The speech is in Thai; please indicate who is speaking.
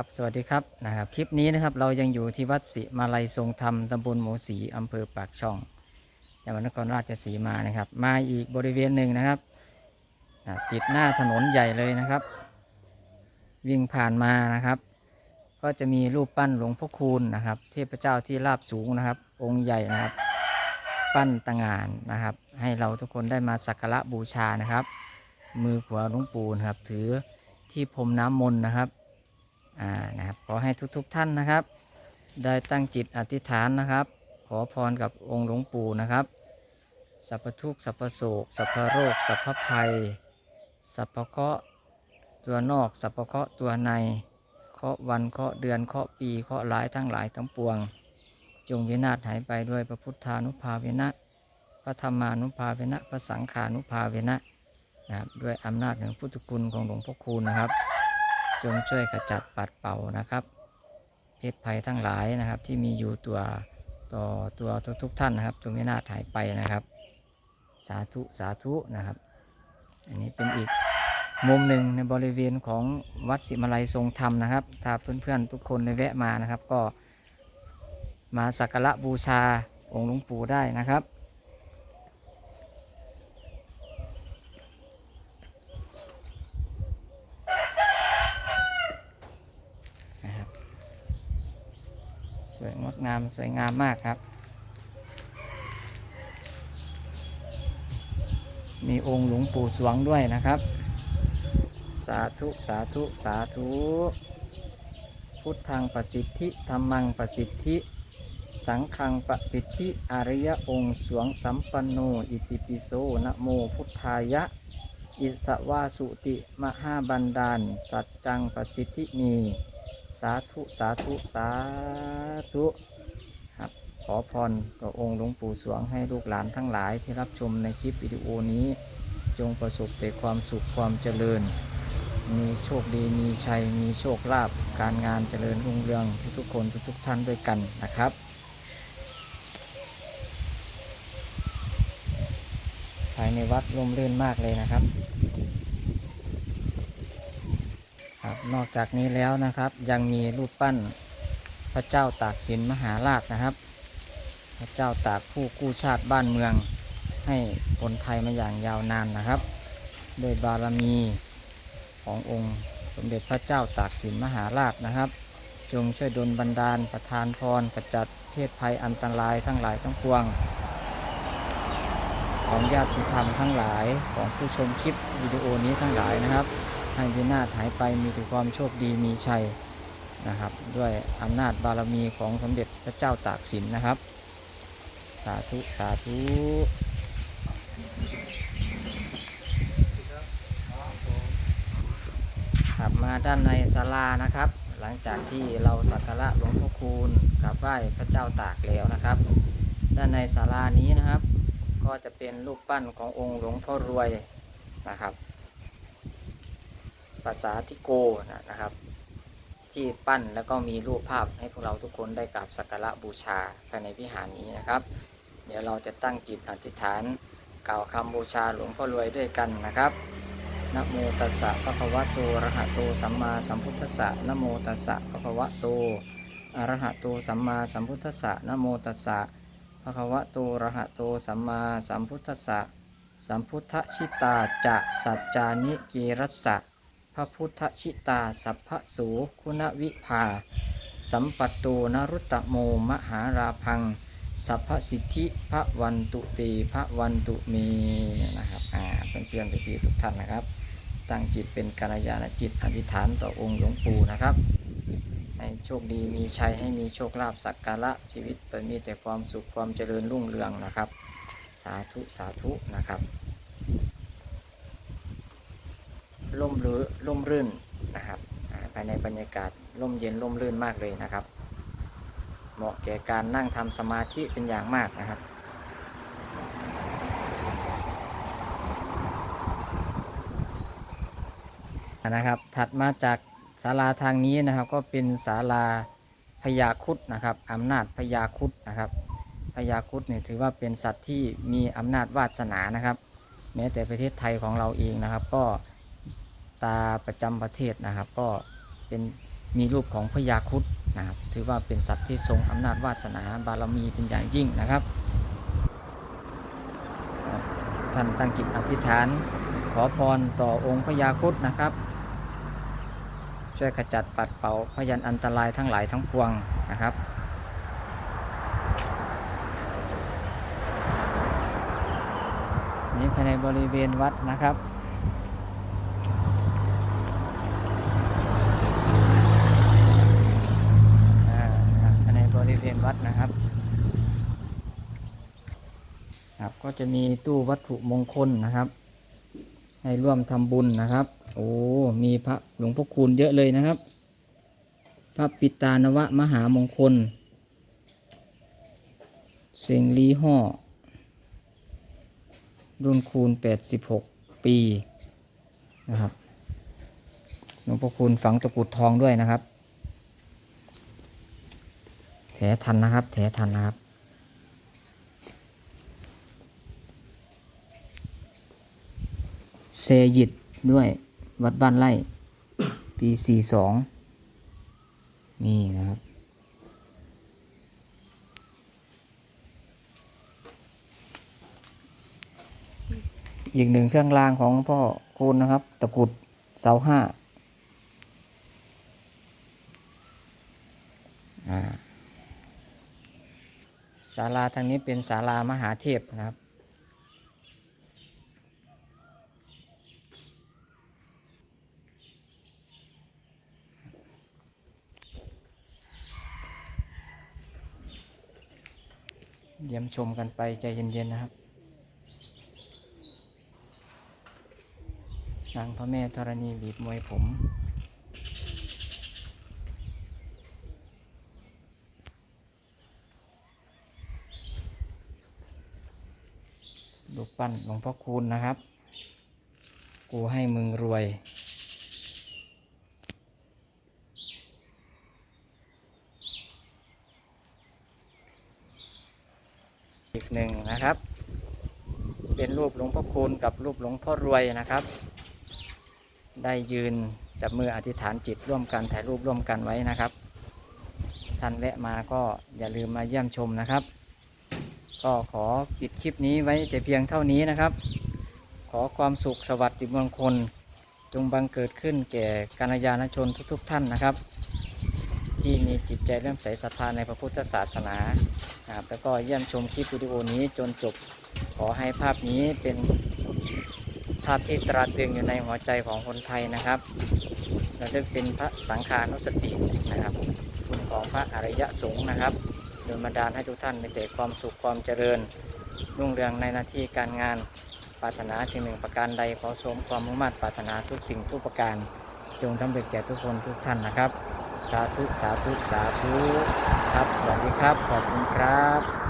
Speaker 1: ครับสวัสดีครับนะครับคลิปนี้นะครับเรายังอยู่ที่วัดศิมาลัยทรงธรรมตำบลหมูศรีอำเภอปากช่องจังหวัดนครราชสีมานะครับ มาอีกบริเวณหนึ่งนะครับติดหน้าถนนใหญ่เลยนะครับ วิ่งผ่านมานะครับ ก็จะมีรูปปั้นหลวงพ่อคูณนะครับ เทพเจ้าที่ราบสูงนะครับ องค์ใหญ่นะครับ ปั้นต่างงานนะครับ ให้เราทุกคนได้มาสักการะบูชานะครับ มือขวาหลวงปู่นะครับถือที่พรมน้ำมนต์นะครับ อ่านะครับขอให้ทุกๆทท่านนะครับ ได้ตั้งจิตอธิษฐานนะครับ ขอพรกับองค์หลวงปู่นะครับสัพพทุกข์สัพพโศกสัพพโรคสัพพภัยสัพพเคราะห์ตัวนอกสัพพเคราะห์ตัวในเคราะห์วันเคราะห์เดือนเคราะห์ปีเคราะห์ร้ายทั้งหลายทั้งปวง จงวินาศหายไปด้วยพระพุทธานุภาเวนะพระธรรมานุภาเวนะพระสังฆานุภาเวนะนะครับด้วยอำนาจแห่งพุทธคุณของหลวงพ่อคูณนะครับ จงช่วยขจัดปัดเป่านะครับเพศภัยทั้งหลายนะครับ ที่มีอยู่ตัวต่อตัวทุกท่านนะครับ จงไม่น่าถหายไปนะครับ สาธุสาธุนะครับ อันนี้เป็นอีกมุมหนึ่งในบริเวณของวัดศิมาลัยทรงธรรมนะครับ ถ้าเพื่อนๆทุกคนได้แวะมานะครับ ก็มาสักการะบูชาองค์หลวงปู่ได้นะครับสวยงดงาม สวยงามมากครับ มีองค์หลวงปู่สวงด้วยนะครับ สาธุสาธุสาธุพุทธังประสิทธิธรรมังประสิทธิ สังฆังประสิทธิ อริยองค์สวงสัมปันโน อิติปิโสนะโมพุทธายะ อิสวาสุติมหาบันดาล สัจจังประสิทธิมี สาธุ สาธุ สาธุ อพรต่อองค์หลวงปู่สวงให้ลูกหลานทั้งหลายที่รับชมในคลิปวิดีโอนี้ จงประสบแต่ความสุขความเจริญ มีโชคดีมีชัยมีโชคลาภการงานเจริญรุ่งเรืองทุกๆคนทุกๆท่านด้วยกันนะครับภายในวัดร่มรื่นมากเลยนะครับครับ นอกจากนี้แล้วนะครับยังมีรูปปั้นพระเจ้าตากสินมหาราชนะครับ พระเจ้าตากผู้กู้ชาติบ้านเมือง ให้คนไทยมาอย่างยาวนานนะครับโดยบารมีขององค์สมเด็จพระเจ้าตากสินมหาราชนะครับ จงช่วยดลบันดาลประทานพรกระจัดเพศภัยอันตรายทั้งหลายทั้งปวง ของญาติธรรมทั้งหลายของผู้ชมคลิปวิดีโอนี้ทั้งหลายนะครับ ให้วินาศหายไปมีแต่ความโชคดีมีชัยนะครับ ด้วยอำนาจบารมีของสมเด็จพระเจ้าตากสินนะครับาธุ สาธุครับมาด้านในศาลานะครับ หลังจากที่เราสักการะหลวงพ่อคูณกราบไหว้พระเจ้าตากแล้วนะครับ ด้านในศาลานี้นะครับ ก็จะเป็นรูปปั้นขององค์หลวงพ่อรวยนะครับภาษาทิโกนะนะครับ ที่ปั้นแล้วก็มีรูปภาพให้พวกเราทุกคนได้กราบสักการะบูชาภายในวิหารนี้นะครับ เดี๋ยวเราจะตั้งจิตอธิษฐาน กล่าวคำบูชาหลวงพ่อรวยด้วยกันนะครับนะโมตัสสะภะคะวะโตอะระหะโตสัมมาสัมพุทธัสสะนะโมตัสสะภะคะวะโตอะระหะโตสัมมาสัมพุทธัสสะนะโมตัสสะภะคะวะโตอะระหะโตสัมมาสัมพุทธัสสะสัมพุทธชิตาจะสัจจานิเกรัสสะพระพุทธชิตาสัพพสูคุณวิภา สัมปัตโตนรุตตโมมหาราพัง สัพพสิทธิพระวันตุเตพระวันตุมีนะครับอ่าเพื่อนๆพี่ทุกท่านนะครับ ตั้งจิตเป็นกัลยาณจิตอธิษฐานต่อองค์หลวงปู่นะครับ ให้โชคดีมีชัยให้มีโชคลาภสักการะชีวิตเปิดมีแต่ความสุขความเจริญรุ่งเรืองนะครับ สาธุสาธุนะครับร่มรื่นร่มรื่นนะครับภายในบรรยากาศร่มเย็นร่มรื่นมากเลยนะครับ เหมาะแก่การนั่งทำสมาธิเป็นอย่างมากนะครับ นะครับ ถัดมาจากศาลาทางนี้นะครับ ก็เป็นศาลาพญาคุดนะครับอำนาจพญาคุดนะครับพญาคุดเนี่ยถือว่าเป็นสัตว์ที่มีอำนาจวาสนานะครับ แม้แต่ประเทศไทยของเราเองนะครับ ก็ตาประจำประเทศนะครับ ก็เป็นมีรูปของพญาคุด นะครับถือว่าเป็นสัตว์ที่ทรงอำนาจวาสนาบารมีเป็นอย่างยิ่งนะครับ ท่านตั้งจิตอธิษฐาน ขอพรต่อองค์พญาครุดนะครับ ช่วยขจัดปัดเป่าพยันอันตรายทั้งหลายทั้งปวงนะครับนี่ภายในบริเวณวัดนะครับ อ่านะครับภายในบริเวัดนะครับครับ ก็จะมีตู้วัตถุมงคลนะครับ ให้ร่วมทำบุญนะครับ โอ้มีพระหลวงพ่อคูณเยอะเลยนะครับ พระปิตานวะมหามงคล เสียงลีห่อรุ่นคูณ 86 ปีนะครับหลวงพ่อคูณฝังตะกรุดทองด้วยนะครับ แถทันนะครับ แถทันนะครับ เซยิดด้วยวัดบ้านไร่ ปี42นี่นะครับ อีกหนึ่งเครื่องรางของพ่อคูณนะครับ ตะกรุดเสาห้าอ่า ศาลาทางนี้เป็นศาลามหาเทพนะครับ เยี่ยมชมกันไปใจเย็นๆนะครับนางพระแม่ธรณีบีบมวยผม ลูกปั้นหลวงพ่อคูณนะครับ กูให้มึงรวย อีกหนึ่งนะครับ เป็นรูปหลวงพ่อคูณกับรูปหลวงพ่อรวยนะครับ ได้ยืนจับมืออธิษฐานจิตร่วมกันถ่ายรูปร่วมกันไว้นะครับ ท่านแวะมาก็อย่าลืมมาเยี่ยมชมนะครับ ก็ขอปิดคลิปนี้ไว้แต่เพียงเท่านี้นะครับ ขอความสุขสวัสดิมงคล จงบังเกิดขึ้นแก่กัลยาณชนทุกๆ ท่านนะครับ ที่มีจิตใจเริ่อมใสศรัทธาในพระพุทธศาสนานะครับแล้วก็เยี่ยมชมคลิปวิดีโอนี้จนจบขอให้ภาพนี้เป็นภาพที่ตราตรึงอยู่ในหัวใจของคนไทยนะครับและได้เป็นพระสังฆานุสตินะครับ คุณของพระอริยสงฆ์นะครับ ดยบันดาลให้ทุกท่านมีแต่ความสุขความเจริญ รุ่งเรืองในหน้าที่การงานปรารถนาสิ่งหนึ่งประการใดขอสมความมุ่งมั่นปรารถนาทุกสิ่งทุกประการ จงทำเร็จแก่ทุกคนทุกท่านนะครับ สาธุสาธุสาธุครับ สวัสดีครับ ขอบคุณครับ